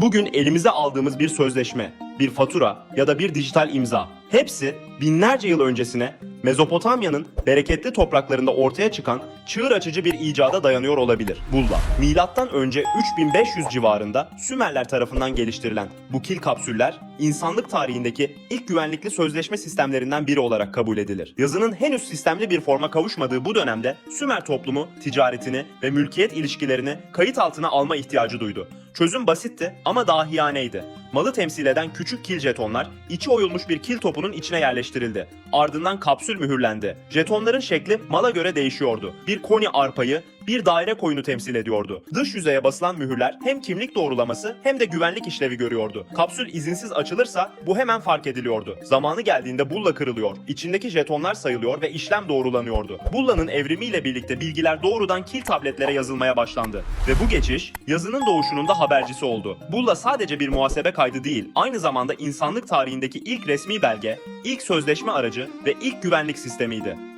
Bugün elimize aldığımız bir sözleşme, bir fatura ya da bir dijital imza hepsi binlerce yıl öncesine Mezopotamya'nın bereketli topraklarında ortaya çıkan çığır açıcı bir icada dayanıyor olabilir. Bulla. Milattan önce 3500 civarında Sümerler tarafından geliştirilen bu kil kapsüller insanlık tarihindeki ilk güvenlikli sözleşme sistemlerinden biri olarak kabul edilir. Yazının henüz sistemli bir forma kavuşmadığı bu dönemde Sümer toplumu ticaretini ve mülkiyet ilişkilerini kayıt altına alma ihtiyacı duydu. Çözüm basitti ama dahiyaneydi. Malı temsil eden küçük kil jetonlar içi oyulmuş bir kil topunun içine yerleştirildi. Ardından kapsül mühürlendi. Jetonların şekli mala göre değişiyordu. Bir koni arpayı, bir daire koyunu temsil ediyordu. Dış yüzeye basılan mühürler hem kimlik doğrulaması hem de güvenlik işlevi görüyordu. Kapsül izinsiz açılırsa bu hemen fark ediliyordu. Zamanı geldiğinde bulla kırılıyor, içindeki jetonlar sayılıyor ve işlem doğrulanıyordu. Bullanın evrimiyle birlikte bilgiler doğrudan kil tabletlere yazılmaya başlandı. Ve bu geçiş yazının doğuşunun da habercisi oldu. Bulla sadece bir muhasebe kaydı değil, aynı zamanda insanlık tarihindeki ilk resmi belge, ilk sözleşme aracı ve ilk güvenlik sistemiydi.